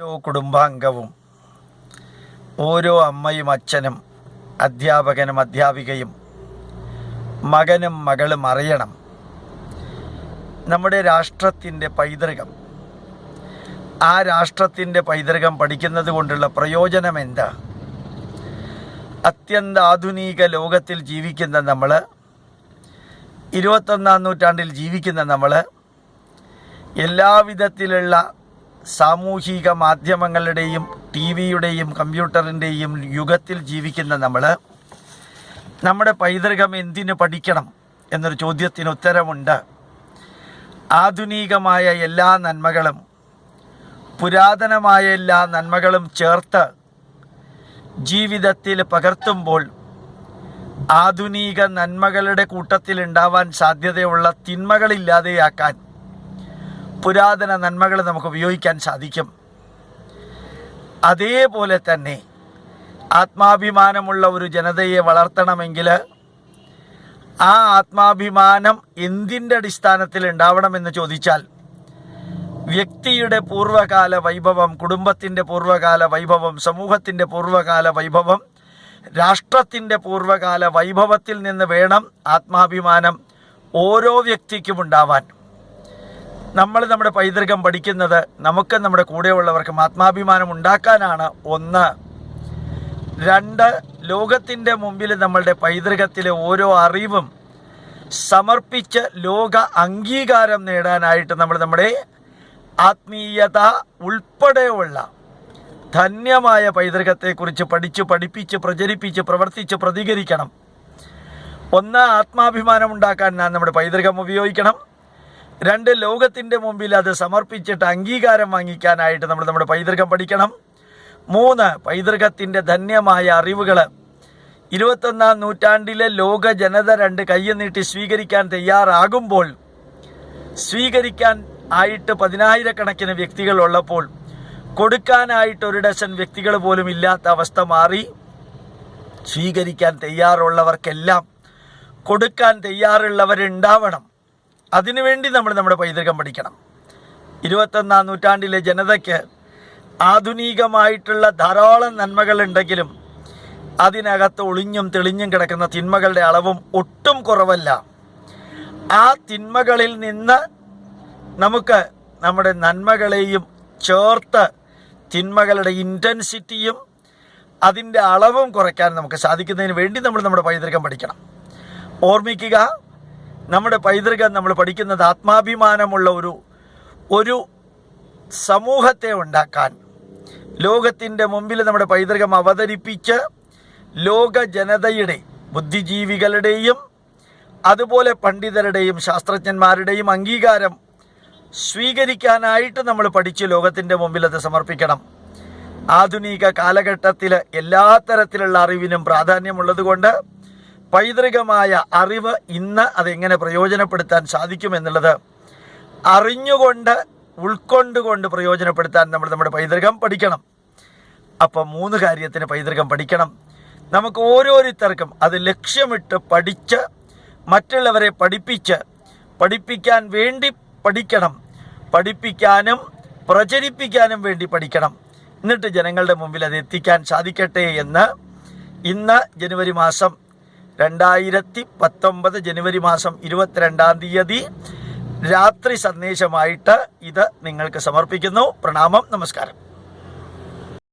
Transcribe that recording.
ഓരോ കുടുംബാംഗവും ഓരോ അമ്മയും അച്ഛനും അധ്യാപകനും അധ്യാപികയും മകനും മകളും അറിയണം. നമ്മുടെ രാഷ്ട്രത്തിന്റെ പൈതൃകം. ആ രാഷ്ട്രത്തിന്റെ പൈതൃകം പഠിക്കുന്നത് കൊണ്ടുള്ള പ്രയോജനം എന്താ? അത്യന്ത ആധുനിക ലോകത്തിൽ ജീവിക്കുന്ന നമ്മൾ ഇരുപത്തൊന്നാം നൂറ്റാണ്ടിൽ ജീവിക്കുന്ന നമ്മൾ എല്ലാവിധത്തിലുള്ള സാമൂഹിക മാധ്യമങ്ങളുടെയും ടി വിയുടെയും കമ്പ്യൂട്ടറിന്റെയും യുഗത്തിൽ ജീവിക്കുന്ന നമ്മൾ നമ്മുടെ പൈതൃകം എന്തിനു പഠിക്കണം എന്നൊരു ചോദ്യത്തിന് ഉത്തരമുണ്ട്. ആധുനികമായ എല്ലാ നന്മകളും പുരാതനമായ എല്ലാ നന്മകളും ചേർത്ത് ജീവിതത്തിൽ പകർത്തുമ്പോൾ ആധുനിക നന്മകളുടെ കൂട്ടത്തിൽ ഉണ്ടാവാൻ സാധ്യതയുള്ള തിന്മകളില്ലാതെയാക്കാൻ പുരാതന നന്മകൾ നമുക്ക് ഉപയോഗിക്കാൻ സാധിക്കും. അതേപോലെ തന്നെ ആത്മാഭിമാനമുള്ള ഒരു ജനതയെ വളർത്തണമെങ്കിൽ ആ ആത്മാഭിമാനം എന്തിന്റെ അടിസ്ഥാനത്തിൽ ഉണ്ടാവണമെന്ന് ചോദിച്ചാൽ വ്യക്തിയുടെ പൂർവകാല വൈഭവം കുടുംബത്തിന്റെ പൂർവകാല വൈഭവം സമൂഹത്തിന്റെ പൂർവകാല വൈഭവം രാഷ്ട്രത്തിന്റെ പൂർവകാല വൈഭവത്തിൽ നിന്ന് വേണം ആത്മാഭിമാനം ഓരോ വ്യക്തിക്കും ഉണ്ടാവാൻ. നമ്മൾ നമ്മുടെ പൈതൃകം പഠിക്കുന്നത് നമുക്ക് നമ്മുടെ കൂടെയുള്ളവർക്കും ആത്മാഭിമാനം ഉണ്ടാക്കാനാണ് ഒന്ന്. രണ്ട് ലോകത്തിന്റെ മുമ്പിൽ നമ്മളുടെ പൈതൃകത്തിലെ ഓരോ അറിവും സമർപ്പിച്ച് ലോക അംഗീകാരം നേടാനായിട്ട് നമ്മൾ നമ്മുടെ ആത്മീയത ഉൾപ്പെടെയുള്ള ധന്യമായ പൈതൃകത്തെക്കുറിച്ച് പഠിച്ച് പഠിപ്പിച്ച് പ്രചരിപ്പിച്ച് പ്രവർത്തിച്ച് പ്രതികരിക്കണം. ഒന്ന് ആത്മാഭിമാനം ഉണ്ടാക്കാൻ നാം നമ്മുടെ പൈതൃകം ഉപയോഗിക്കണം. രണ്ട് ലോകത്തിന്റെ മുമ്പിൽ അത് സമർപ്പിച്ചിട്ട് അംഗീകാരം വാങ്ങിക്കാനായിട്ട് നമ്മൾ നമ്മുടെ പൈതൃകം പഠിക്കണം. മൂന്ന് പൈതൃകത്തിന്റെ ധന്യമായ അറിവുകൾ ഇരുപത്തൊന്നാം നൂറ്റാണ്ടിലെ ലോക ജനത രണ്ട് കയ്യ നീട്ടി സ്വീകരിക്കാൻ തയ്യാറാകുമ്പോൾ സ്വീകരിക്കാൻ ആയിട്ട് പതിനായിരക്കണക്കിന് വ്യക്തികൾ ഉള്ളപ്പോൾ കൊടുക്കാനായിട്ട് ഒരു ഡസൻ വ്യക്തികൾ പോലും ഇല്ലാത്ത അവസ്ഥ മാറി. സ്വീകരിക്കാൻ തയ്യാറുള്ളവർക്കെല്ലാം കൊടുക്കാൻ തയ്യാറുള്ളവരുണ്ടാവണം. അതിനുവേണ്ടി നമ്മൾ നമ്മുടെ പൈതൃകം പഠിക്കണം. ഇരുപത്തൊന്നാം നൂറ്റാണ്ടിലെ ജനതയ്ക്ക് ആധുനികമായിട്ടുള്ള ധാരാളം നന്മകളുണ്ടെങ്കിലും അതിനകത്ത് ഒളിഞ്ഞും തെളിഞ്ഞും കിടക്കുന്ന തിന്മകളുടെ അളവും ഒട്ടും കുറവല്ല. ആ തിന്മകളിൽ നിന്ന് നമുക്ക് നമ്മുടെ നന്മകളെയും ചേർത്ത് തിന്മകളുടെ ഇന്റൻസിറ്റിയും അതിന്റെ അളവും കുറയ്ക്കാൻ നമുക്ക് സാധിക്കുന്നതിന് വേണ്ടി നമ്മൾ നമ്മുടെ പൈതൃകം പഠിക്കണം. ഓർമ്മിക്കുക നമ്മുടെ പൈതൃകം നമ്മൾ പഠിക്കുന്നത് ആത്മാഭിമാനമുള്ള ഒരു ഒരു സമൂഹത്തെ ഉണ്ടാക്കാൻ. ലോകത്തിന്റെ മുമ്പിൽ നമ്മുടെ പൈതൃകം അവതരിപ്പിച്ച് ലോക ജനതയുടെ ബുദ്ധിജീവികളുടെയും അതുപോലെ പണ്ഡിതരുടെയും ശാസ്ത്രജ്ഞന്മാരുടെയും അംഗീകാരം സ്വീകരിക്കാനായിട്ട് നമ്മൾ പഠിച്ച് ലോകത്തിന്റെ മുമ്പിൽ അത് സമർപ്പിക്കണം. ആധുനിക കാലഘട്ടത്തിൽ എല്ലാ തരത്തിലുള്ള അറിവിനും പ്രാധാന്യമുള്ളതുകൊണ്ട് പൈതൃകമായ അറിവ് ഇന്ന് അതെങ്ങനെ പ്രയോജനപ്പെടുത്താൻ സാധിക്കുമെന്നുള്ളത് അറിഞ്ഞുകൊണ്ട് ഉൾക്കൊണ്ടുകൊണ്ട് പ്രയോജനപ്പെടുത്താൻ നമ്മൾ നമ്മുടെ പൈതൃകം പഠിക്കണം. അപ്പം മൂന്ന് കാര്യത്തിന് പൈതൃകം പഠിക്കണം. നമുക്ക് ഓരോരുത്തർക്കും അത് ലക്ഷ്യമിട്ട് പഠിച്ച് മറ്റുള്ളവരെ പഠിപ്പിച്ച് പഠിപ്പിക്കാൻ വേണ്ടി പഠിക്കണം. പഠിപ്പിക്കാനും പ്രചരിപ്പിക്കാനും വേണ്ടി പഠിക്കണം. എന്നിട്ട് ജനങ്ങളുടെ മുമ്പിൽ അത് എത്തിക്കാൻ സാധിക്കട്ടെ എന്ന് ഇന്ന് ജനുവരി മാസം രണ്ടായിരത്തി പത്തൊമ്പത് ജനുവരി മാസം ഇരുപത്തിരണ്ടാം തീയതി രാത്രി സന്ദേശമായിട്ട് ഇത് നിങ്ങൾക്ക് സമർപ്പിക്കുന്നു. പ്രണാമം നമസ്കാരം.